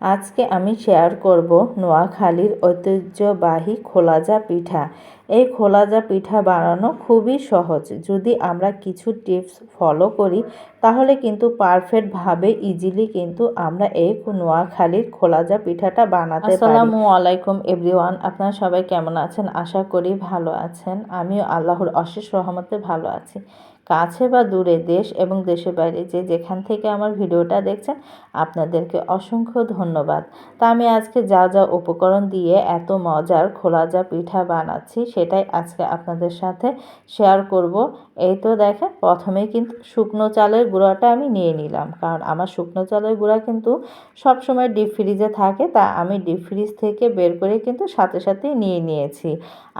আজকে আমি শেয়ার করব নোয়াখালীর ঐতিহ্যবাহী খোলাজা পিঠা। এই খোলাজা পিঠা বানানো খুবই সহজ। যদি আমরা কিছু টিপস ফলো করি, তাহলে কিন্তু পারফেক্টভাবে ইজিলি কিন্তু আমরা এই নোয়াখালীর খোলাজা পিঠাটা বানাতে আসসালামু আলাইকুম এভরিওয়ান, আপনারা সবাই কেমন আছেন? আশা করি ভালো আছেন। আমিও আল্লাহর অশেষ রহমতে ভালো আছি। কাছে বা দূরে দেশ এবং দেশের বাইরে যে যেখান থেকে আমার ভিডিওটা দেখছেন, আপনাদেরকে অসংখ্য ধন্যবাদ। তা আমি আজকে যা যা উপকরণ দিয়ে এত মজার খোলা যা পিঠা বানাচ্ছি সেটাই আজকে আপনাদের সাথে শেয়ার করব। এই তো দেখেন, প্রথমেই কিন্তু শুকনো চালের গুঁড়াটা আমি নিয়ে নিলাম। কারণ আমার শুকনো চালের গুঁড়া কিন্তু সব সময় ডিপ ফ্রিজে থাকে, তা আমি ডিপ ফ্রিজ থেকে বের করে কিন্তু সাথে সাথে নিয়ে নিয়েছি।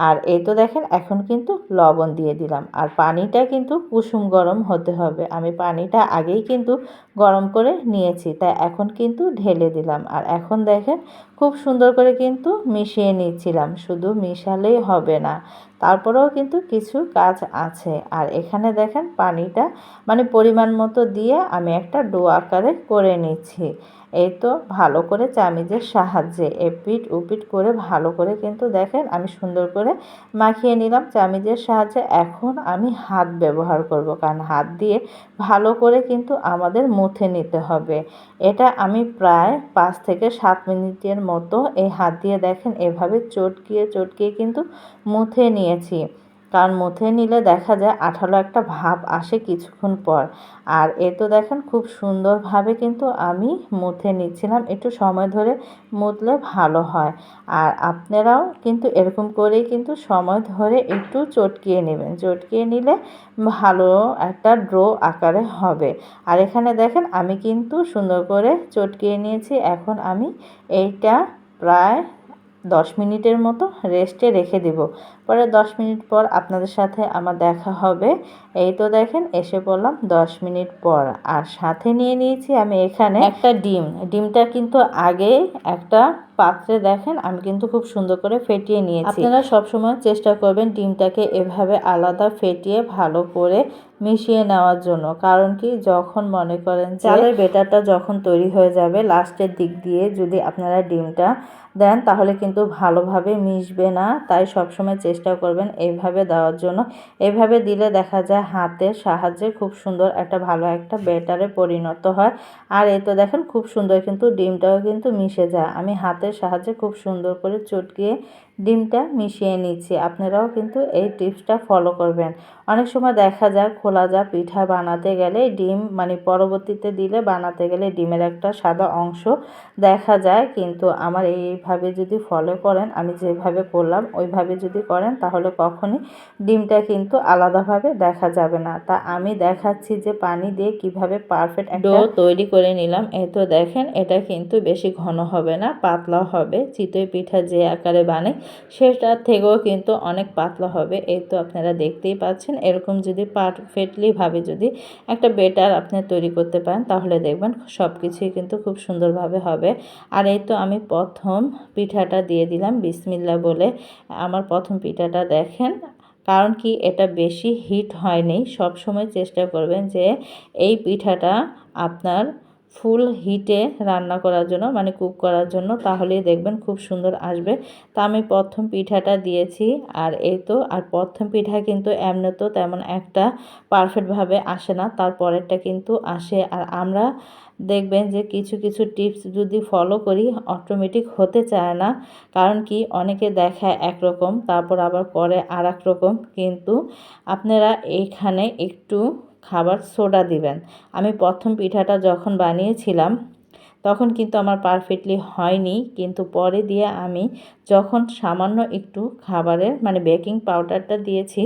আর এই তো দেখেন, এখন কিন্তু লবণ দিয়ে দিলাম। আর পানিটা কিন্তু কুসুম গরম হতে হবে। আমি পানিটা আগেই কিন্তু গরম করে নিয়েছি, তাই এখন কিন্তু ঢেলে দিলাম। আর এখন দেখেন খুব সুন্দর করে কিন্তু মিশিয়ে নিচ্ছিলাম। শুধু মিশালেই হবে না, তারপরেও কিন্তু কিছু কাজ আছে। আর এখানে দেখেন পানিটা মানে পরিমাণ মতো দিয়ে আমি একটা ডো আকারে করে নিচ্ছি। এই তো ভালো করে চামিজের সাহায্যে এপিট উপিট করে ভালো করে কিন্তু দেখেন আমি সুন্দর করে মাখিয়ে নিলাম চামিজের সাহায্যে। এখন আমি হাত ব্যবহার করব, কারণ হাত দিয়ে ভালো করে কিন্তু আমাদের মুথে নিতে হবে। এটা আমি প্রায় পাঁচ থেকে সাত মিনিটের মতো এই হাত দিয়ে দেখেন এভাবে চটকিয়ে চটকিয়ে কিন্তু মুথে নিয়েছি। কারণ মুথে নিলে দেখা যায় আঠালো একটা ভাব আসে কিছুক্ষণ পর। আর এ তো দেখেন খুব সুন্দরভাবে কিন্তু আমি মুথে নিচ্ছিলাম, একটু সময় ধরে মুতলে ভালো হয়। আর আপনারাও কিন্তু এরকম করেই কিন্তু সময় ধরে একটু চটকিয়ে নেবেন। চটকিয়ে নিলে ভালো একটা ড্রো আকারে হবে। আর এখানে দেখেন আমি কিন্তু সুন্দর করে চটকিয়ে নিয়েছি। এখন আমি এইটা প্রায় দশ মিনিটের মতো রেস্টে রেখে দেব। পরে দশ মিনিট পর আপনাদের সাথে আমার দেখা হবে। এই তো দেখেন, এসে পড়লাম দশ মিনিট পর। আর সাথে নিয়ে নিয়েছি আমি এখানে একটা ডিম। ডিমটা কিন্তু আগে একটা পাত্রে দেখেন, আমি কিন্তু খুব সুন্দর করে ফেটিয়ে নিয়েছি। আপনারা সবসময় চেষ্টা করবেন ডিমটাকে এভাবে আলাদা ফেটিয়ে ভালো করে মিশিয়ে নেওয়ার জন্য। কারণ কি, যখন মনে করেন চালের বেটারটা যখন তৈরি হয়ে যাবে লাস্টের দিক দিয়ে যদি আপনারা ডিমটা দেন, তাহলে কিন্তু ভালোভাবে মিশবে না। তাই সবসময় চেষ্টা করবেন এইভাবে দেওয়ার জন্য। এইভাবে দিলে দেখা যায় হাতের সাহায্যে খুব সুন্দর একটা ভালো একটা বেটারে পরিণত হয়। আর এই তো দেখেন, খুব সুন্দর কিন্তু ডিমটাও কিন্তু মিশে যায়। আমি হাতের সাহায্যে খুব সুন্দর করে চটকিয়ে ডিমটা মিশিয়ে নিচ্ছি। আপনারাও কিন্তু এই টিপসটা ফলো করবেন। অনেক সময় দেখা যায়, খোলা যা পিঠা বানাতে গেলে ডিম মানে পরবর্তীতে দিলে বানাতে গেলে ডিমের একটা সাদা অংশ দেখা যায়। কিন্তু আমার এইভাবে যদি ফলো করেন, আমি যেভাবে করলাম, ওইভাবে যদি করেন, তাহলে কখনই ডিমটা কিন্তু আলাদাভাবে দেখা যাবে না। তা আমি দেখাচ্ছি যে পানি দিয়ে কীভাবে পারফেক্ট ডো তৈরি করে নিলাম। এ তো দেখেন, এটা কিন্তু বেশি ঘন হবে না পাতলা হবে। চিতই পিঠা যে আকারে বানাই সেটার থেকেও কিন্তু অনেক পাতলা হবে, এই তো আপনারা দেখতেই পাচ্ছেন। এরকম যদি পারফেক্টলিভাবে যদি একটা বেটার আপনি তৈরি করতে পারেন, তাহলে দেখবেন সব কিছুই কিন্তু খুব সুন্দরভাবে হবে। আর এই তো আমি প্রথম পিঠাটা দিয়ে দিলাম বিসমিল্লা বলে। আমার প্রথম পিঠাটা দেখেন, কারণ কি এটা বেশি হিট হয়নি। সব সময় চেষ্টা করবেন যে এই পিঠাটা আপনার ফুল হিটে রান্না করার জন্য মানে কুক করার জন্য, তাহলেই দেখবেন খুব সুন্দর আসবে। তা আমি প্রথম পিঠাটা দিয়েছি, আর এই তো, আর প্রথম পিঠা কিন্তু এমনি তো তেমন একটা পারফেক্টভাবে আসে না তারপরেরটা কিন্তু আসে। আর আমরা দেখবেন যে কিছু কিছু টিপস যদি ফলো করি অটোমেটিক হতে চায় না, কারণ কি অনেকে দেখায় একরকম, তারপর আবার করে আর রকম, কিন্তু আপনারা এইখানে একটু খাবার সোডা দিবেন। আমি প্রথম পিঠাটা যখন বানিয়েছিলাম, তখন কিন্তু আমার পারফেক্টলি হয়নি। কিন্তু পরে দিয়ে আমি যখন সামান্য একটু খাবারের মানে বেকিং পাউডারটা দিয়েছি,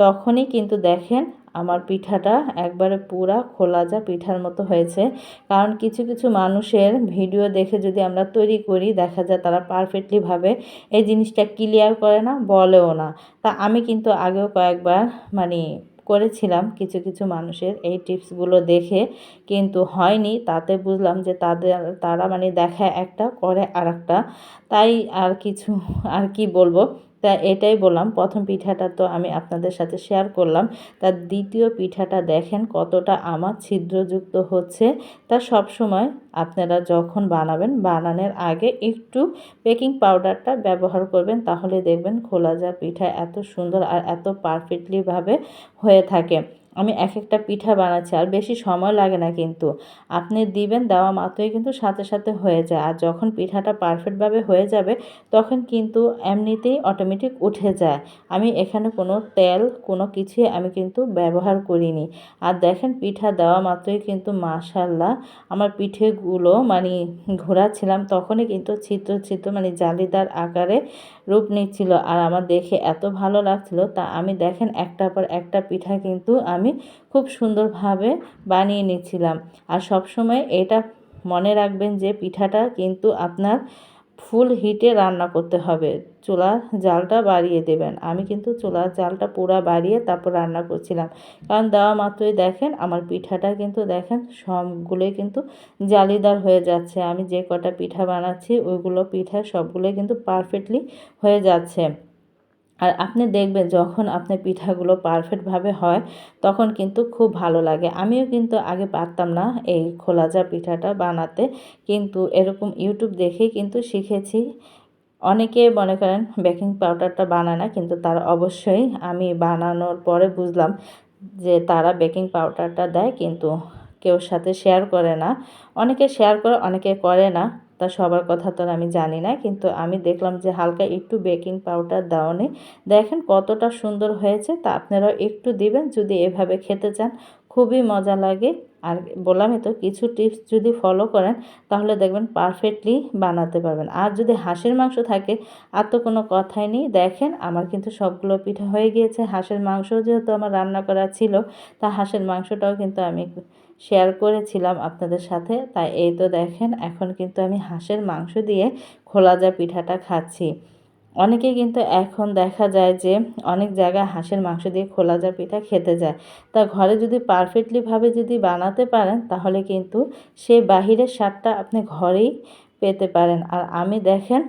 তখনই কিন্তু দেখেন আমার পিঠাটা একবারে পুরা খোলা যা পিঠার মতো হয়েছে। কারণ কিছু কিছু মানুষের ভিডিও দেখে যদি আমরা তৈরি করি, দেখা যায় তারা পারফেক্টলিভাবে এই জিনিসটা ক্লিয়ার করে না, বলেও না। তা আমি কিন্তু আগেও কয়েকবার মানে করেছিলাম কিছু কিছু মানুষের এই টিপসগুলো দেখে, কিন্তু হয়নি। তাতে বুঝলাম যে তাদের, তারা মানে দেখায় একটা, করে আর একটা তাই আর কিছু, আর কি বলব? তা এটাই বললাম। প্রথম পিঠাটা তো আমি আপনাদের সাথে শেয়ার করলাম। তার দ্বিতীয় পিঠাটা দেখেন কতটা আমার ছিদ্রযুক্ত হচ্ছে। তা সব সময় আপনারা যখন বানাবেন, বানানোর আগে একটু বেকিং পাউডারটা ব্যবহার করবেন, তাহলে দেখবেন খোলা যা পিঠা এত সুন্দর আর এত পারফেক্টলিভাবে হয়ে থাকে। আমি এক একটা পিঠা বানাচ্ছি, আর বেশি সময় লাগে না কিন্তু। আপনি দিবেন, দেওয়া মাত্রই কিন্তু সাথে সাথে হয়ে যায়। আর যখন পিঠাটা পারফেক্টভাবে হয়ে যাবে, তখন কিন্তু এমনিতেই অটোমেটিক উঠে যায়। আমি এখানে কোনো তেল, কোনো কিছুই আমি কিন্তু ব্যবহার করিনি। আর দেখেন, পিঠা দেওয়া মাত্রই কিন্তু মাশাল্লাহ আমার পিঠেগুলো মানে ঘোরাচ্ছিলাম, তখনই কিন্তু ছিদ্র ছিদ্র মানে জালিদার আকারে রূপ নিচ্ছিল। আর আমার দেখে এত ভালো লাগছিল, তা আমি দেখেন, একটার পর একটা পিঠা কিন্তু আমি খুব সুন্দরভাবে বানিয়ে নিচ্ছিলাম। আর সব সময় এটা মনে রাখবেন যে পিঠাটা কিন্তু আপনার ফুল হিটে রান্না করতে হবে। চুলার জালটা বাড়িয়ে দেবেন। আমি কিন্তু চুলার জালটা পুরা বাড়িয়ে তারপর রান্না করছিলাম। কারণ দেওয়া মাত্রই দেখেন, আমার পিঠাটা কিন্তু দেখেন সবগুলোই কিন্তু জালিদার হয়ে যাচ্ছে। আমি যে কটা পিঠা বানাচ্ছি, ওইগুলো পিঠা সবগুলোই কিন্তু পারফেক্টলি হয়ে যাচ্ছে। আর আপনি দেখবেন যখন আপনার পিঠাগুলো পারফেক্টভাবে হয়, তখন কিন্তু খুব ভালো লাগে। আমিও কিন্তু আগে পারতাম না এই খোলাজা পিঠাটা বানাতে, কিন্তু এরকম ইউটিউব দেখেই কিন্তু শিখেছি। অনেকে মনে করেন বেকিং পাউডারটা বানায় না, কিন্তু তারা অবশ্যই আমি বানানোর পরে বুঝলাম যে তারা বেকিং পাউডারটা দেয়, কিন্তু কেউ সাথে শেয়ার করে না। অনেকে শেয়ার করে, অনেকে করে না। তা সবার কথা তো আমি জানি না, কিন্তু আমি দেখলাম যে হালকা একটু বেকিং পাউডার দেওয়া নেই দেখেন কতটা সুন্দর হয়েছে, তা আপনারাও একটু দিবেন, যদি এভাবে খেতে চান। খুবই মজা লাগে। আর বললামই তো, কিছু টিপস যদি ফলো করেন, তাহলে দেখবেন পারফেক্টলি বানাতে পারবেন। আর যদি হাঁসের মাংস থাকে, আর তো কোনো কথাই নেই, দেখেন আমার কিন্তু সবগুলো পিঠা হয়ে গিয়েছে। হাঁসের মাংস যেহেতু আমার রান্না করা ছিল, তা হাঁসের মাংসটাও কিন্তু আমি শেয়ার করেছিলাম আপনাদের সাথে। তাই এই তো দেখেন, এখন কিন্তু আমি হাঁসের মাংস দিয়ে খোলা যা পিঠাটা খাচ্ছি। অনেকে কিন্তু এখন দেখা যায় যে অনেক জায়গায় হাঁসের মাংস দিয়ে খোলা যা পিঠা খেতে যায়। তা ঘরে যদি পারফেক্টলিভাবে যদি বানাতে পারেন, তাহলে কিন্তু সেই বাহিরের স্বাদটা আপনি ঘরেই পেতে পারেন। আর আমি দেখেন,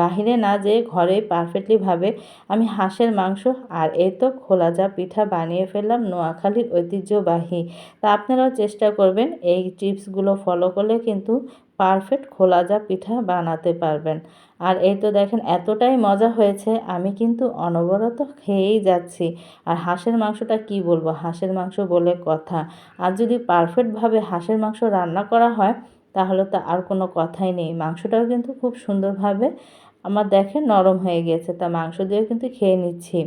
বাহিরে না যেয়ে ঘরে পারফেক্টলিভাবে আমি হাঁসের মাংস আর এই তো খোলা যা পিঠা বানিয়ে ফেললাম, নোয়াখালীর ঐতিহ্যবাহী। তা আপনারাও চেষ্টা করবেন, এই টিপসগুলো ফলো করলে কিন্তু পারফেক্ট খোলা যা পিঠা বানাতে পারবেন। আর এই তো দেখেন এতটাই মজা হয়েছে, আমি কিন্তু অনবরত খেয়েই যাচ্ছি। আর হাঁসের মাংসটা কি বলব? হাঁসের মাংস বলে কথা। আর যদি পারফেক্টভাবে হাঁসের মাংস রান্না করা হয়, তাহলে তো আর কোনো কথাই নেই। মাংসটাও কিন্তু খুব সুন্দরভাবে আমার দেখে নরম হয়ে গেছে, তা মাংস দিয়েও কিন্তু খেয়ে নিচ্ছি।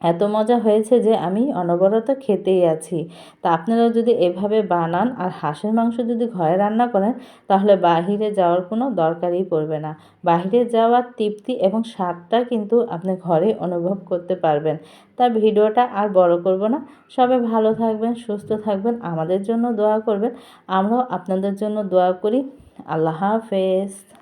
এত মজা হয়েছে যে আমি অনবরত খেতেই আছি। তা আপনারাও যদি এভাবে বানান আর হাঁসের মাংস যদি ঘরে রান্না করেন, তাহলে বাহিরে যাওয়ার কোনো দরকারই পড়বে না। বাহিরে যাওয়ার তৃপ্তি এবং স্বাদটা কিন্তু আপনি ঘরে অনুভব করতে পারবেন। তা ভিডিওটা আর বড় করব না। সবাই ভালো থাকবেন, সুস্থ থাকবেন, আমাদের জন্য দোয়া করবেন। আমরাও আপনাদের জন্য দোয়া করি। আল্লাহ হাফেজ।